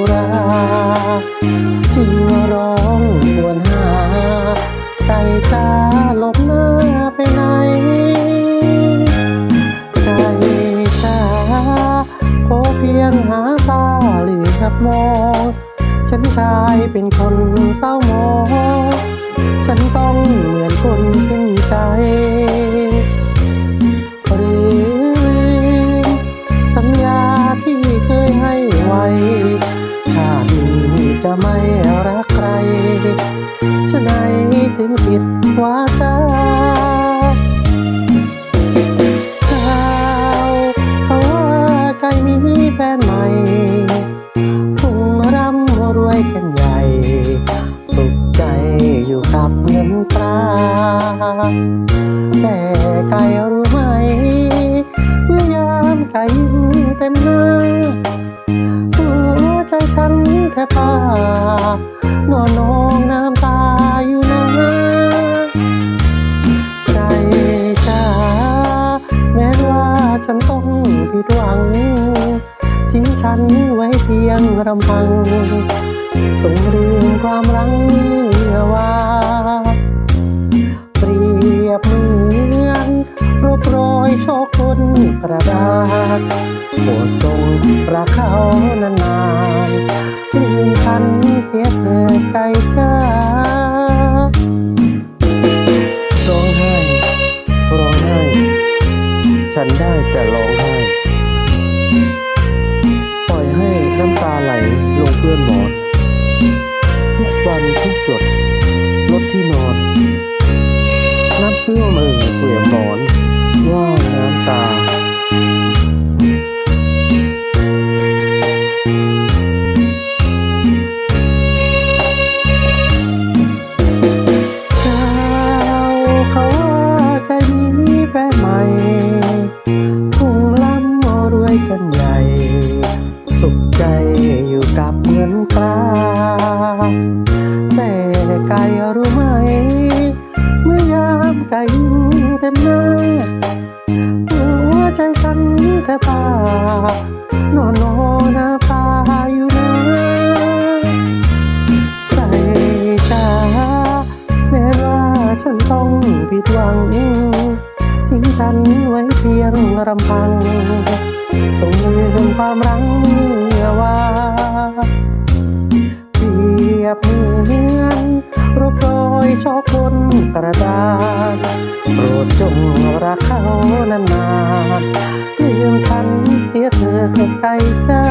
วดราจึงร้องควญหา ใจจ้าหลบหน้าไปไหน ใจจ้าขอเพียงหาตาเหลือบมอง ฉันกลายเป็นคนเศร้าหมอง ฉันต้องเหมือนคนสิ้นใจ จะไม่รักใคร นไว้เพียงลำพังต้องลืมความรังเมื่อวาเปรียบเหมือนรูปรอยโชคคนกระดาษปรดจงรักเขานานๆลืมฉันเสียเถิดไกลจ้าร้องไห้ร้องไห้ ฉันได้แต่ร้องไห้ น้ำตาไหลลงเพื่อนหมอน แทบพานอนนอนหน้าตาอยู่นะใจจ้าแม้ว่าฉันต้องผิดหวัง ทิ้งฉันไว้เพียงลำพังต้องลืมความรังเมื่อวาเปรียบเหมือนรูปรอยชอบคนกระดาษโปรดจงรักเขานานๆ ลืมฉันเสียเธอใกลจ้า